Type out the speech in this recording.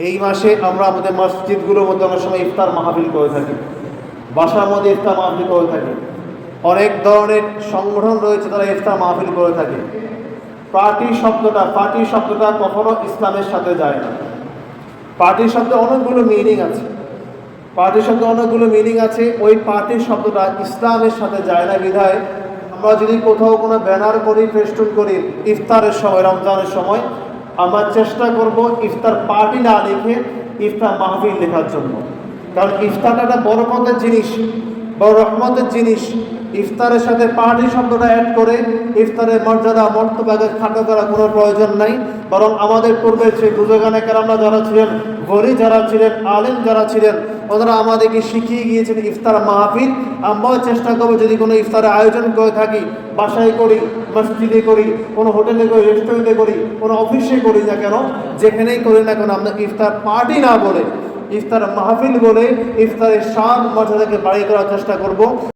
এই মাসে আমরা আমাদের মসজিদগুলোর মধ্যে অনেক সময় ইফতার মাহফিল করে থাকি। বাসার মধ্যে ইফতার মাহফিল করে থাকি। অনেক ধরনের সংগঠন রয়েছে তারা ইফতার মাহফিল করে থাকে। পার্টি শব্দটা পার্টি শব্দটা কখনো ইসলামের সাথে যায় না। পার্টি শব্দে অনেকগুলো মিনিং আছে। পার্টি শব্দে অনেকগুলো মিনিং আছে। ওই পার্টির শব্দটা ইসলামের সাথে যায় না বিধায় আমরা যদি কোথাও কোনো ব্যানার করি, ফেস্টুন করি, ইফতারের সময়, রমজানের সময় আমরা চেষ্টা করব ইফতার পার্টি না লিখে ইফতার মাহফিল লেখার জন্য। কারণ ইফতারটা একটা বড় বরকতের জিনিস, বড় রহমতের জিনিস। ইফতারের সাথে পার্টি শব্দটা অ্যাড করে ইফতারের মর্যাদা মর্তবাকে খাটো করা কোনো প্রয়োজন নাই। বরং আমাদের পূর্বে সেই বুজগানে কারামরা যারা ছিলেন গরি যারা ছিলেন, আলিম যারা ছিলেন ওনারা আমাদেরকে শিখিয়ে গিয়েছেন ইফতার মাহফিল। আমরাও চেষ্টা করব যদি কোনো ইফতারের আয়োজন করে থাকি, বাসায় করি, মসজিদে করি, কোনো হোটেলে করি, রেস্টুরেন্টে করি, কোনো অফিসে করি না কেন, যেখানেই করি না কেন, আমরা ইফতার পার্টি না বলে, ইফতার মাহফিল বলে ইফতারের সাত মর্যাদাকে বাড়িয়ে করার চেষ্টা করব।